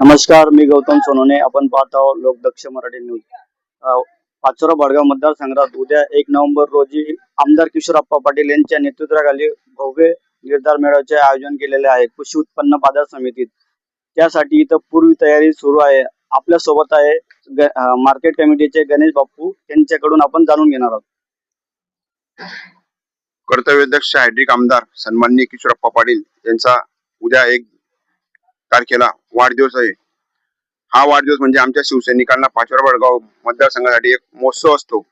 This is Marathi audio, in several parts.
नमस्कार मी गौतम सोनोने. आपण पाहत आहोत लोकदक्ष मराठी न्यूज. पाचोरा बडगाव मतदारसंघात उद्या एक नोव्हेंबर रोजी आमदार किशोरप्पा पाटील यांच्या नेतृत्वाखाली भव्य निर्धार मेळाव्याचे आयोजन केलेले आहे. कृषी उत्पन्न बाजार समितीत. त्यासाठी इथं पूर्वी तयारी सुरू आहे. आपल्यासोबत आहे मार्केट कमिटीचे गणेश बाप्पू. यांच्याकडून आपण जाणून घेणार आहोत. कर्तव्याध्यक्ष हायड्रिक आमदार सन्माननीय किशोरप्पा पाटील यांचा उद्या एक तारखेला वाढदिवस आहे. हा वाढदिवस म्हणजे आमच्या शिवसैनिकांना पाचोरा वडगाव मतदारसंघासाठी एक महोत्सव असतो.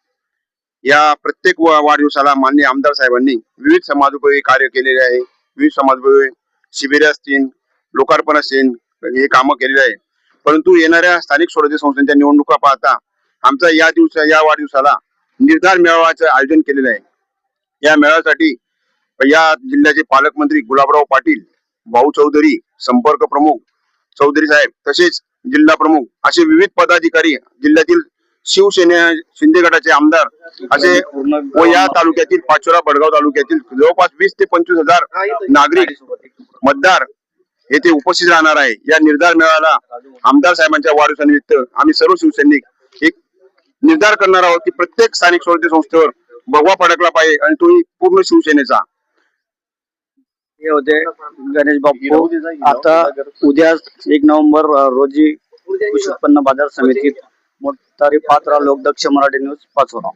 या प्रत्येक वाढदिवसाला माननीय आमदार साहेबांनी विविध समाजोपयोगी कार्य केलेले आहे. विविध समाजोपयोगी शिबिरे असतील लोकार्पण असतील हे कामं केलेले आहे. परंतु येणाऱ्या स्थानिक स्वराज्य संस्थांच्या निवडणुका पाहता आमचा या दिवसा या वाढदिवसाला निर्धार मेळाव्याचं आयोजन केलेलं आहे. या मेळाव्यासाठी या जिल्ह्याचे पालकमंत्री गुलाबराव पाटील भाऊ चौधरी संपर्क प्रमुख चौधरी साहेब तसेच जिल्हा प्रमुख असे विविध पदाधिकारी जिल्ह्यातील शिवसेना शिंदे गटाचे आमदार असे व या तालुक्यातील पाचोरा बडगाव तालुक्यातील जवळपास वीस ते पंचवीस हजार नागरिक मतदार येथे उपस्थित राहणार आहे. या निर्धार मेळाव्याला आमदार साहेबांच्या वाढदिवसानिमित्त आम्ही सर्व शिवसैनिक एक निर्धार करणार आहोत की प्रत्येक स्थानिक स्वराज्य संस्थेवर भगवा फडकला पाहिजे आणि तोही पूर्ण शिवसेनेचा हे होते गणेश बापू आता उद्या एक नोव्हेंबर रोजी कृषी उत्पन्न बाजार समितीत मोटारी पात्रा लोकदक्ष मराठी न्यूज पाचोरा